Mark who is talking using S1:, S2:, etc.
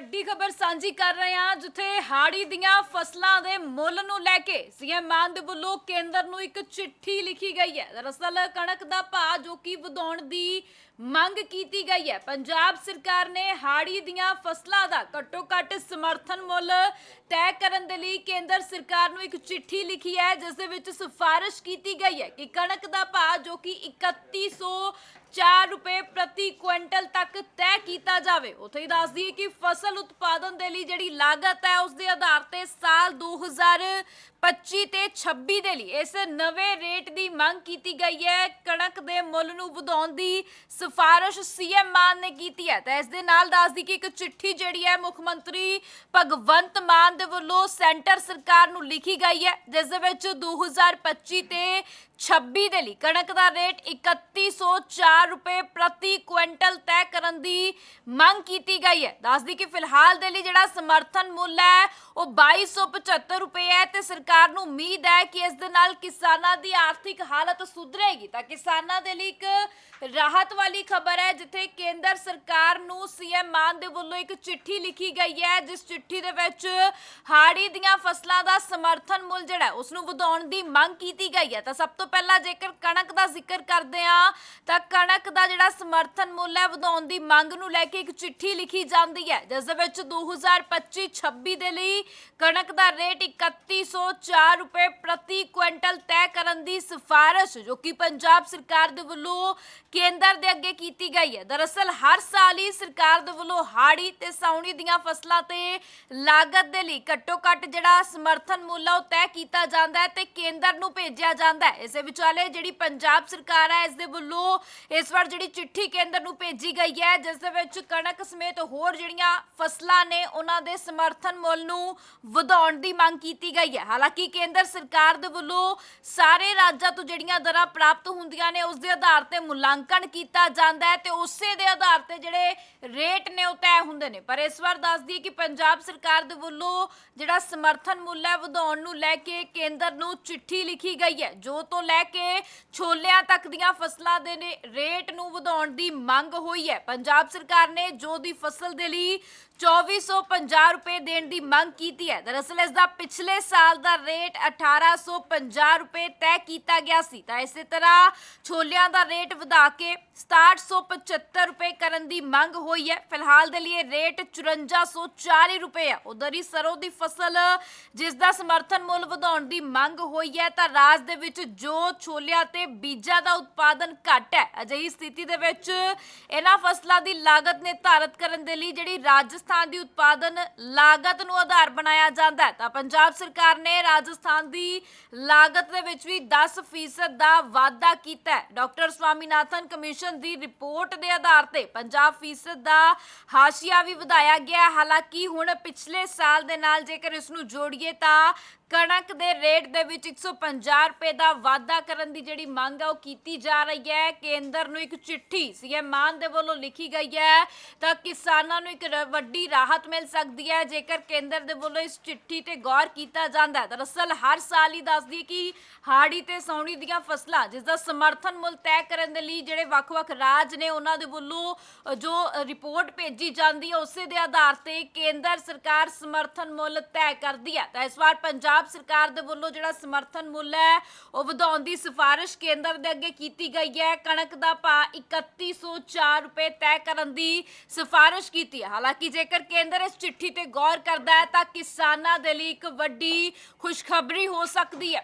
S1: ਵੱਡੀ ਖਬਰ ਸਾਂਝੀ ਕਰ ਰਹੇ ਹਾਂ, ਜਿੱਥੇ ਹਾੜੀ ਦੀਆਂ ਫਸਲਾਂ ਦੇ ਮੁੱਲ ਨੂੰ ਲੈ ਕੇ ਸੀਐਮ ਮਾਨ ਦੇ ਵੱਲੋਂ ਕੇਂਦਰ ਨੂੰ ਇੱਕ ਚਿੱਠੀ ਲਿਖੀ ਗਈ ਹੈ। ਦਰਅਸਲ ਕਣਕ ਦਾ ਭਾਅ ਜੋ ਕਿ ਵਧਾਉਣ ਦੀ ਮੰਗ ਕੀਤੀ ਗਈ ਹੈ, ਪੰਜਾਬ ਸਰਕਾਰ ਨੇ ਹਾੜੀ ਦੀਆਂ ਫਸਲਾਂ ਦਾ ਘੱਟੋ ਘੱਟ ਸਮਰਥਨ ਮੁੱਲ ਤੈਅ ਕਰਨ ਦੇ ਲਈ ਕੇਂਦਰ ਸਰਕਾਰ ਨੂੰ ਇੱਕ ਚਿੱਠੀ ਲਿਖੀ ਹੈ, ਜਿਸ ਦੇ ਵਿੱਚ ਸਿਫਾਰਿਸ਼ ਕੀਤੀ ਗਈ ਹੈ ਕਿ ਕਣਕ ਦਾ ਭਾਅ ਜੋ ਕਿ 3100 4 ਰੁਪਏ ਪ੍ਰਤੀ ਕੁਇੰਟਲ ਤੱਕ ਤੈਅ ਕੀਤਾ ਜਾਵੇ। ਉੱਥੇ ਹੀ ਦੱਸ ਦਈਏ ਕਿ ਫਸਲ ਉਤਪਾਦਨ ਦੇ ਲਈ ਜਿਹੜੀ ਲਾਗਤ ਹੈ, ਉਸ ਦੇ ਆਧਾਰ ਤੇ ਸਾਲ 2025 ਤੇ 26 ਦੇ ਲਈ ਇਸ ਨਵੇਂ ਰੇਟ ਦੀ ਮੰਗ ਕੀਤੀ ਗਈ ਹੈ। ਕਣਕ ਦੇ ਮੁੱਲ ਨੂੰ ਵਧਾਉਣ ਦੀ ਸਿਫਾਰਿਸ਼ ਸੀਐਮ ਮਾਨ ਨੇ ਕੀਤੀ ਹੈ। ਤਾਂ ਇਸ ਦੇ ਨਾਲ ਦੱਸਦੀ ਕਿ ਇੱਕ ਚਿੱਠੀ ਜਿਹੜੀ ਹੈ ਮੁੱਖ ਮੰਤਰੀ ਭਗਵੰਤ ਮਾਨ ਦੇ ਵੱਲੋਂ ਸੈਂਟਰ ਸਰਕਾਰ ਨੂੰ ਲਿਖੀ ਗਈ ਹੈ, ਜਿਸ ਦੇ ਵਿੱਚ 2025 ਤੇ 26 ਦੇ ਲਈ ਕਣਕ ਦਾ ਰੇਟ 3104 ਰੁਪਏ ਪ੍ਰਤੀ ਕੁਇੰਟਲ ਤੈਅ ਕਰਨ ਦੀ ਮੰਗ ਕੀਤੀ ਗਈ ਹੈ। ਦੱਸਦੀ ਕਿ ਫਿਲਹਾਲ ਦੇ ਲਈ ਜਿਹੜਾ ਸਮਰਥਨ ਮੁੱਲ ਹੈ, ਉਹ 2275 ਰੁਪਏ ਹੈ ਤੇ ਸਰਕਾਰ ਸਰਕਾਰ ਨੂੰ ਉਮੀਦ ਹੈ ਕਿ ਇਸ ਦੇ ਨਾਲ ਕਿਸਾਨਾਂ ਦੀ ਆਰਥਿਕ ਹਾਲਤ ਸੁਧਰੇਗੀ ਤਾਂ ਕਿਸਾਨਾਂ ਦੇ ਲਈ ਇੱਕ ਰਾਹਤ ਵਾਲੀ ਖਬਰ ਹੈ ਜਿੱਥੇ ਕੇਂਦਰ ਸਰਕਾਰ ਨੂੰ ਸੀਐਮ ਮਾਨ ਦੇ ਵੱਲੋਂ ਇੱਕ ਚਿੱਠੀ ਲਿਖੀ ਗਈ ਹੈ ਜਿਸ ਚਿੱਠੀ ਦੇ ਵਿੱਚ ਹਾੜੀ ਦੀਆਂ ਫਸਲਾਂ ਦਾ ਸਮਰਥਨ ਮੁੱਲ ਜਿਹੜਾ ਹੈ, ਉਸ ਨੂੰ ਵਧਾਉਣ ਦੀ ਮੰਗ ਕੀਤੀ ਗਈ ਹੈ। ਤਾਂ ਸਭ ਤੋਂ ਪਹਿਲਾਂ ਜੇਕਰ ਕਣਕ ਦਾ ਜ਼ਿਕਰ ਕਰਦੇ ਹਾਂ ਤਾਂ ਕਣਕ ਦਾ ਜਿਹੜਾ ਸਮਰਥਨ ਮੁੱਲ ਹੈ ਵਧਾਉਣ ਦੀ ਮੰਗ ਨੂੰ ਲੈ ਕੇ ਇੱਕ ਚਿੱਠੀ ਲਿਖੀ ਜਾਂਦੀ ਹੈ ਜਿਸ ਦੇ ਵਿੱਚ 2025-26 ਦੇ ਲਈ ਕਣਕ ਦਾ ਰੇਟ 3104 ਰੁਪਏ ਪ੍ਰਤੀ ਕੁਇੰਟਲ ਤੈਅ ਕਰਨ ਦੀ ਸਿਫਾਰਿਸ਼ ਜੋ ਕਿ ਪੰਜਾਬ ਸਰਕਾਰ ਦੇ ਵੱਲੋਂ ਕੇਂਦਰ ਦੇ ਅੱਗੇ ਕੀਤੀ ਗਈ ਹੈ। ਦਰਅਸਲ ਹਰ ਸਾਲ ਹੀ ਸਰਕਾਰ ਦੇ ਵੱਲੋਂ ਹਾੜੀ ਤੇ ਸਾਉਣੀ ਦੀਆਂ ਫਸਲਾਂ ਤੇ ਲਾਗਤ ਦੇ ਲਈ ਘੱਟੋ ਘੱਟ ਜਿਹੜਾ ਸਮਰਥਨ ਮੁੱਲ ਉਹ ਤੈਅ ਕੀਤਾ ਜਾਂਦਾ ਹੈ ਤੇ ਕੇਂਦਰ ਨੂੰ ਭੇਜਿਆ ਜਾਂਦਾ ਹੈ। ਇਸੇ ਵਿਚਾਲੇ ਜਿਹੜੀ ਪੰਜਾਬ ਸਰਕਾਰ ਹੈ, ਇਸ ਦੇ ਵੱਲੋਂ ਇਸ ਵਾਰ ਜਿਹੜੀ ਚਿੱਠੀ ਕੇਂਦਰ ਨੂੰ ਭੇਜੀ ਗਈ ਹੈ, ਜਿਸ ਦੇ ਵਿੱਚ ਕਣਕ ਸਮੇਤ ਹੋਰ ਜਿਹੜੀਆਂ ਫਸਲਾਂ ਨੇ, ਉਹਨਾਂ ਦੇ ਸਮਰਥਨ ਮੁੱਲ ਨੂੰ ਵਧਾਉਣ ਦੀ ਮੰਗ ਕੀਤੀ ਗਈ ਹੈ। ਹਾਲਾਂਕਿ ਕੇਂਦਰ ਸਰਕਾਰ ਦੇ ਵੱਲੋਂ ਸਾਰੇ ਰਾਜਾਂ ਤੋਂ ਜਿਹੜੀਆਂ ਦਰਾਂ ਪ੍ਰਾਪਤ ਹੁੰਦੀਆਂ ਨੇ, ਉਸ ਦੇ ਆਧਾਰ ਤੇ ਮੁੱਲਾਂ ਮੁਲਾਂਕਣ ਕੀਤਾ ਜਾਂਦਾ ਹੈ ਤੇ ਉਸੇ ਦੇ ਆਧਾਰ ਤੇ ਜਿਹੜੇ ਰੇਟ ਨੇ ਉਹ ਤੈਅ ਹੁੰਦੇ ਨੇ। ਪਰ ਇਸ ਵਾਰ ਦੱਸ ਦਈਏ ਕਿ ਪੰਜਾਬ ਸਰਕਾਰ ਦੇ ਵੱਲੋਂ ਜਿਹੜਾ ਸਮਰਥਨ ਮੁੱਲ ਹੈ ਵਧਾਉਣ ਨੂੰ ਲੈ ਕੇ ਕੇਂਦਰ ਨੂੰ ਚਿੱਠੀ ਲਿਖੀ ਗਈ ਹੈ। ਜੋ ਤੋਂ ਲੈ ਕੇ ਛੋਲਿਆਂ ਤੱਕ ਦੀਆਂ ਫਸਲਾਂ ਦੇ ਨੇ, ਰੇਟ ਨੂੰ ਵਧਾਉਣ ਦੀ ਮੰਗ ਹੋਈ ਹੈ। ਪੰਜਾਬ ਸਰਕਾਰ ਨੇ ਜੋ ਦੀ ਫਸਲ ਦੇ ਲਈ 2450 ਰੁਪਏ ਦੇਣ ਦੀ ਮੰਗ ਕੀਤੀ ਹੈ। ਦਰਅਸਲ ਇਸ ਦਾ ਪਿਛਲੇ ਸਾਲ ਦਾ ਰੇਟ 1850 ਰੁਪਏ ਤੈਅ ਕੀਤਾ ਗਿਆ ਸੀ। ਤਾਂ ਇਸੇ ਤਰ੍ਹਾਂ ਛੋਲਿਆਂ ਦਾ ਰੇਟ ਵਧਾ ਕੇ 6775 ਰੁਪਏ ਕਰਨ ਦੀ ਮੰਗ ਹੋਈ ਹੈ। ਫਿਲਹਾਲ ਦੇ ਲਈ ਇਹ ਰੇਟ 5440 ਰੁਪਏ ਹੈ ਉਧਰ ਹੀ ਸਰੋਂ ਦੀ ਫਸਲ, ਜਿਸ ਦਾ ਸਮਰਥਨ ਮੁੱਲ ਵਧਾਉਣ ਦੀ ਮੰਗ ਹੋਈ ਹੈ, ਤਾਂ ਰਾਜ ਦੇ ਵਿੱਚ ਜੋ ਛੋਲਿਆਂ ਤੇ ਬੀਜਾਂ ਦਾ ਉਤਪਾਦਨ ਘੱਟ ਹੈ, ਅਜਿਹੀ ਸਥਿਤੀ ਦੇ ਵਿੱਚ ਇਹਨਾਂ ਫਸਲਾਂ ਦੀ ਲਾਗਤ ਨਿਰਧਾਰਤ ਕਰਨ ਦੇ ਲਈ ਜਿਹੜੀ ਰਾਜਸਥਾਨ ਦੀ ਉਤਪਾਦਨ ਲਾਗਤ ਨੂੰ ਆਧਾਰ ਬਣਾਇਆ ਜਾਂਦਾ ਹੈ। ਤਾਂ ਪੰਜਾਬ ਸਰਕਾਰ ਨੇ ਰਾਜਸਥਾਨ ਦੀ ਲਾਗਤ ਦੇ ਵਿੱਚ ਵੀ 10% ਦਾ ਵਾਧਾ ਕੀਤਾ ਹੈ। ਡਾਕਟਰ ਸਵਾਮੀਨਾਥਨ ਕਮਿਸ਼ਨ ਦੀ ਰਿਪੋਰਟ ਦੇ ਆਧਾਰ ਤੇ 50% ਦਾ ਹਾਸ਼ੀਆ ਵੀ ਵਧਾਇਆ ਗਿਆ ਹਾਲਾਂਕਿ ਹੁਣ ਪਿਛਲੇ ਸਾਲ ਦੇ ਨਾਲ ਜੇਕਰ ਇਸ ਨੂੰ ਜੋੜੀਏ ਤਾਂ ਕਣਕ ਦੇ ਰੇਟ ਦੇ ਵਿੱਚ 150 ਰੁਪਏ ਦਾ ਵਾਧਾ ਕਰਨ ਦੀ ਜਿਹੜੀ ਮੰਗ ਆ ਉਹ ਕੀਤੀ ਜਾ ਰਹੀ ਹੈ। ਕੇਂਦਰ ਨੂੰ ਇੱਕ ਚਿੱਠੀ ਸੀਐਮ ਮਾਨ ਦੇ ਵੱਲੋਂ ਲਿਖੀ ਗਈ ਹੈ ਤਾਂ ਕਿਸਾਨਾਂ ਨੂੰ ਇੱਕ ਵੱਡੀ ਵੱਡੀ ਰਾਹਤ ਮਿਲ ਸਕਦੀ ਹੈ, ਜੇਕਰ ਕੇਂਦਰ ਦੇ ਵੱਲੋਂ ਇਸ ਚਿੱਠੀ ਤੇ ਗੌਰ ਕੀਤਾ ਜਾਂਦਾ ਹੈ। ਦਰਅਸਲ ਹਰ ਸਾਲ ਹੀ ਦੱਸਦੀ ਕਿ ਹਾੜੀ ਤੇ ਸੌਣੀ ਦੀਆਂ ਫਸਲਾਂ, ਜਿਸ ਦਾ ਸਮਰਥਨ ਮੁੱਲ ਤੈਅ ਕਰਨ ਦੇ ਲਈ ਜਿਹੜੇ ਵੱਖ-ਵੱਖ ਰਾਜ ਨੇ ਉਹਨਾਂ ਦੇ ਵੱਲੋਂ ਜੋ ਰਿਪੋਰਟ ਭੇਜੀ ਜਾਂਦੀ ਹੈ, ਉਸੇ ਦੇ ਆਧਾਰ ਤੇ ਕੇਂਦਰ ਸਰਕਾਰ ਸਮਰਥਨ ਮੁੱਲ ਤੈਅ ਕਰਦੀ ਹੈ। ਤਾਂ ਇਸ ਵਾਰ ਪੰਜਾਬ ਸਰਕਾਰ ਦੇ ਵੱਲੋਂ ਜਿਹੜਾ ਸਮਰਥਨ ਮੁੱਲ ਹੈ, ਉਹ ਵਧਾਉਣ ਦੀ ਸਿਫਾਰਿਸ਼ ਕੇਂਦਰ ਦੇ ਅੱਗੇ ਕੀਤੀ ਗਈ ਹੈ। ਕਣਕ ਦਾ ਭਾਅ 3104 ਰੁਪਏ ਤੈਅ ਕਰਨ ਦੀ ਸਿਫਾਰਿਸ਼ ਕੀਤੀ ਹੈ। ਹਾਲਾਂਕਿ ਜੇ ਜੇਕਰ ਕੇਂਦਰ ਇਸ ਚਿੱਠੀ ਤੇ ਗੌਰ ਕਰਦਾ ਹੈ ਤਾਂ ਕਿਸਾਨਾਂ ਦੇ ਲਈ ਇੱਕ ਵੱਡੀ ਖੁਸ਼ਖਬਰੀ ਹੋ ਸਕਦੀ ਹੈ।